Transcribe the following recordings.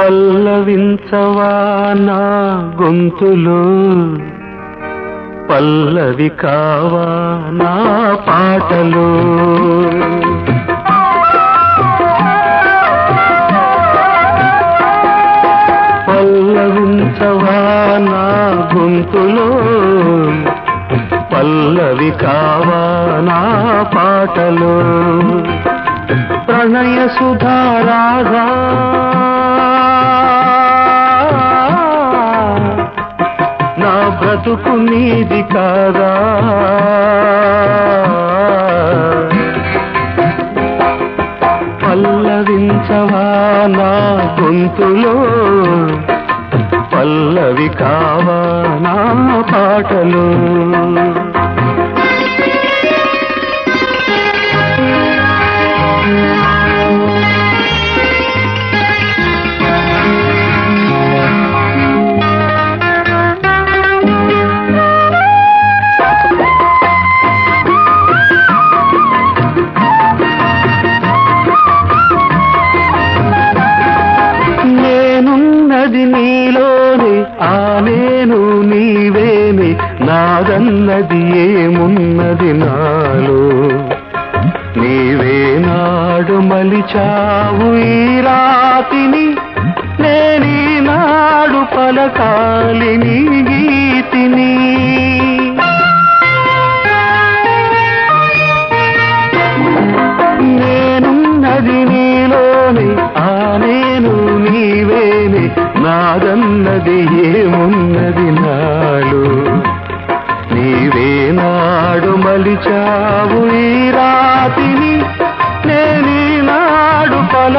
పల్లవించవా నా గొంతులో? పల్లవి కావా నా పాటలో? పల్లవించవా నా గొంతులో? పల్లవి కావా నా పాటలో? ప్రణయ సుధారాగా నా నీది కాదా? పల్లవించవా నా గొంతులో? పల్లవి కావా నా పాటలు నాదన్నది ఏమున్నది నాలో? నీవే నాడు మలిచావు ఈ రాతిని నేనీ నాడు పలకాలి నీ గీతిని. నేనున్నది నీలోని ఆ నేను నీవేని నాదన్నది ఏము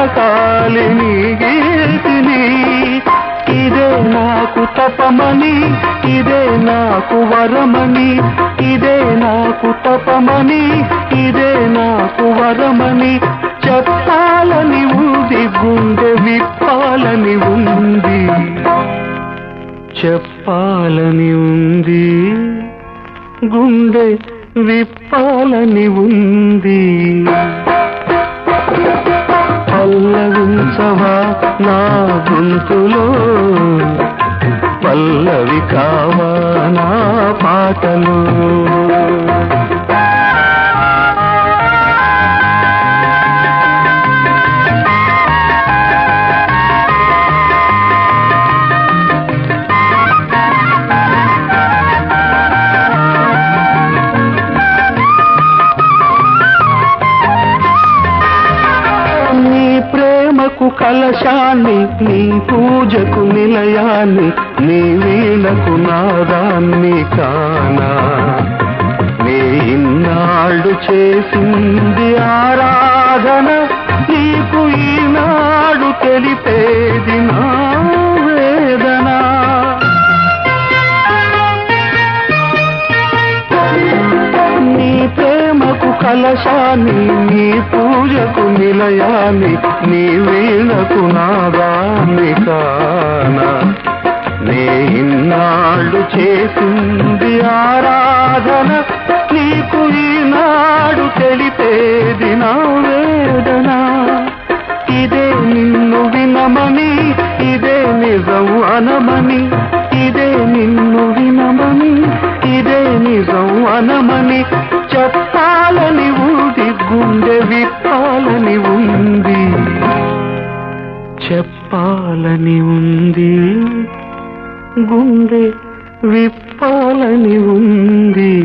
నాడు గీతిని. ఇదే నాకు తపమని ఇదే నాకు వరమని ఇదే నాకు తపమని ఇదే నాకు వరమని చెప్పాలని ఉంది గుండె విప్పాలని ఉంది. చెప్పాలని ఉంది గుండె విప్పాలని ఉంది. నా గొంతులో పల్లవి కావా నా పాటలో. ప్రేమకు కలశాన్ని నీ పూజకు నిలయాన్ని నీ వీణకు నాదాన్ని కానా. నీ ఇన్నాళ్ళు చేసింది ఆరాధన నీకు ఈనాడు తెలిపేది నా కలశాన్ని నీ పూజకు నిలయాన్ని నీ వీణకు నాదాన్ని కానా. నే ఇన్నాళ్ళు చేసింది ఆరాధన నీకు ఈనాడు తెలిపేది నా వేదన. ఇదే నిన్ను వినమని ఇదే నిజం అనమని ఇదే నిన్ను వినమని ఇదే నిజం అనమని చెప్పాలని ఉంది. గుండె విప్పాలని ఉంది.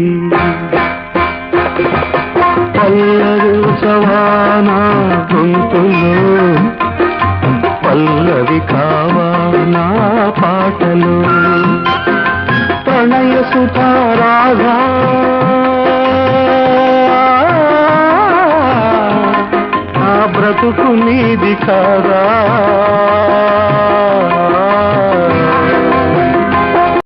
పల్లవి సవానా గొంతులో పల్లవి కావానా పాటలు. ప్రణయ సుతారాధా బ్రతుకు నీది కాదా?